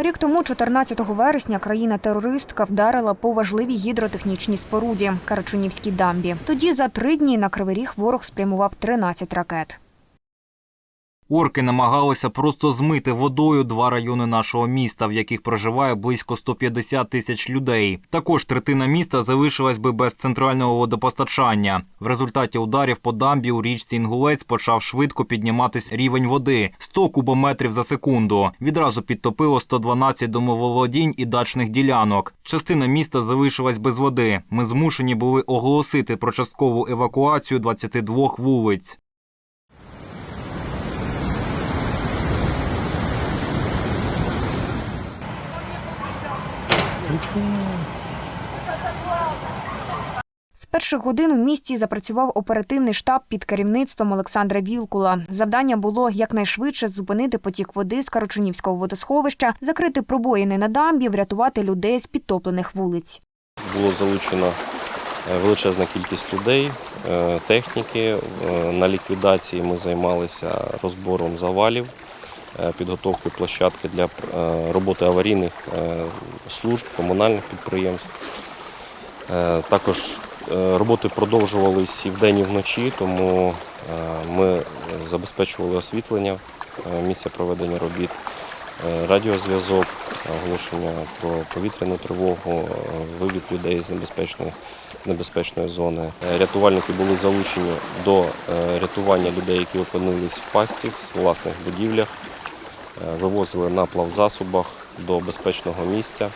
Рік тому, 14 вересня, країна-терористка вдарила по важливій гідротехнічній споруді Карачунівській дамбі. Тоді за три дні на Кривий Ріг ворог спрямував 13 ракет. Орки намагалися просто змити водою два райони нашого міста, в яких проживає близько 150 тисяч людей. Також третина міста залишилась би без центрального водопостачання. В результаті ударів по дамбі у річці Інгулець почав швидко підніматись рівень води 100 кубометрів за секунду. Відразу підтопило 112 домоволодінь і дачних ділянок. Частина міста залишилась без води. Ми змушені були оголосити про часткову евакуацію 22 вулиць. З перших годин у місті запрацював оперативний штаб під керівництвом Олександра Вілкула. Завдання було якнайшвидше зупинити потік води з Карачунівського водосховища, закрити пробоїни на дамбі, врятувати людей з підтоплених вулиць. Було залучено е, величезна кількість людей, е, техніки. Е, На ліквідації ми займалися розбором завалів, е, підготовкою площадки для е, роботи аварійних е, служб, комунальних підприємств. Також роботи продовжувались і вдень, і вночі, тому ми забезпечували освітлення місця проведення робіт, радіозв'язок, оголошення про повітряну тривогу, вивід людей з небезпечної, небезпечної зони. Рятувальники були залучені до рятування людей, які опинились в пасті в власних будівлях, вивозили на плавзасобах до безпечного місця.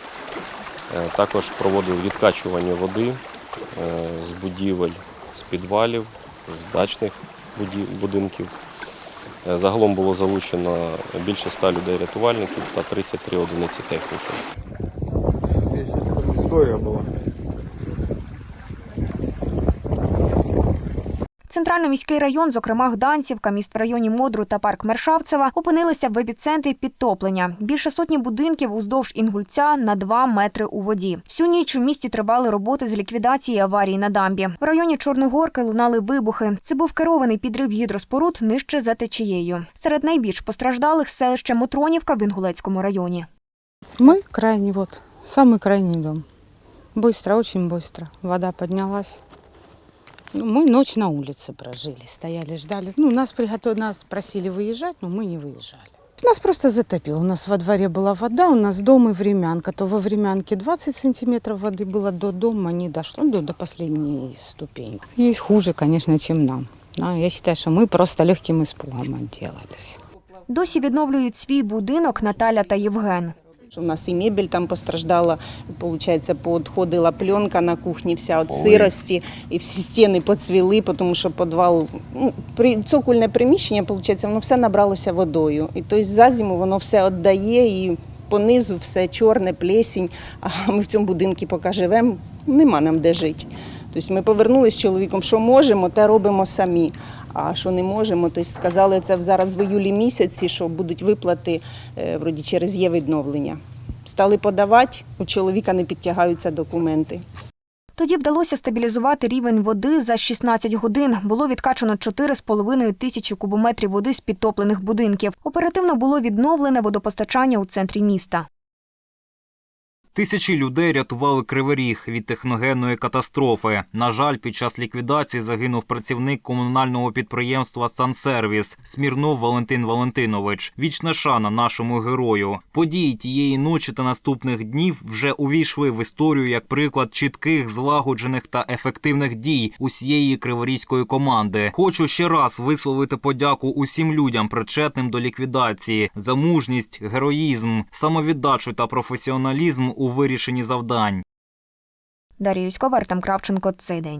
Е, Також проводили відкачування води е, з будівель, з підвалів, з дачних будинків. Е, Загалом було залучено більше 100 людей-рятувальників та 33 одиниці техніки. Історія була. Центрально-міський район, зокрема Гданцівка, міст в районі Модру та парк Мершавцева, опинилися в епіцентрі підтоплення. Більше сотні будинків уздовж Інгульця на 2 метри у воді. Всю ніч у місті тривали роботи з ліквідації аварії на дамбі. В районі Чорногорки лунали вибухи. Це був керований підрив гідроспоруд нижче за течією. Серед найбільш постраждалих селище Мотронівка в Інгулецькому районі. Мы крайний, вот, самый крайний дом. Быстро, очень быстро. Вода поднялась. Ну, мы ночь на улице прожили, стояли, ждали. Ну, нас, приготов... нас просили выезжать, но мы не выезжали. Нас просто затопило. У нас во дворе была вода, у нас дом и времянка. То во времянке 20 сантиметров воды было до дома, не дошло до, до последней ступени. Есть хуже, конечно, чем нам. Но я считаю, что мы просто легким испугом отделались. Досі відновлюють свій будинок Наталя та Євген. У нас і мебель там постраждала, получается, поотходила пленка на кухні вся від сирості, і всі стіни поцвіли, тому що підвал, ну, при, цокольне приміщення, получается, воно все набралося водою. І тобто за зиму воно все віддає і понизу все чорне, плесінь, а ми в цьому будинку поки живемо, нема нам де жити. Тобто ми повернулися з чоловіком, що можемо, те робимо самі. А що не можемо, тобто сказали це зараз в іюлі місяці, що будуть виплати е, вроді через є відновлення. Стали подавати, у чоловіка не підтягаються документи. Тоді вдалося стабілізувати рівень води за 16 годин. Було відкачано 4,5 тисячі кубометрів води з підтоплених будинків. Оперативно було відновлене водопостачання у центрі міста. Тисячі людей рятували Кривий Ріг від техногенної катастрофи. На жаль, під час ліквідації загинув працівник комунального підприємства «Сансервіс» Смірнов Валентин Валентинович. Вічна шана нашому герою. Події тієї ночі та наступних днів вже увійшли в історію як приклад чітких, злагоджених та ефективних дій усієї криворізької команди. Хочу ще раз висловити подяку усім людям, причетним до ліквідації, за мужність, героїзм, самовіддачу та професіоналізм у вирішенні завдань. Дар'я Юськова, Артем Кравченко. Цей день.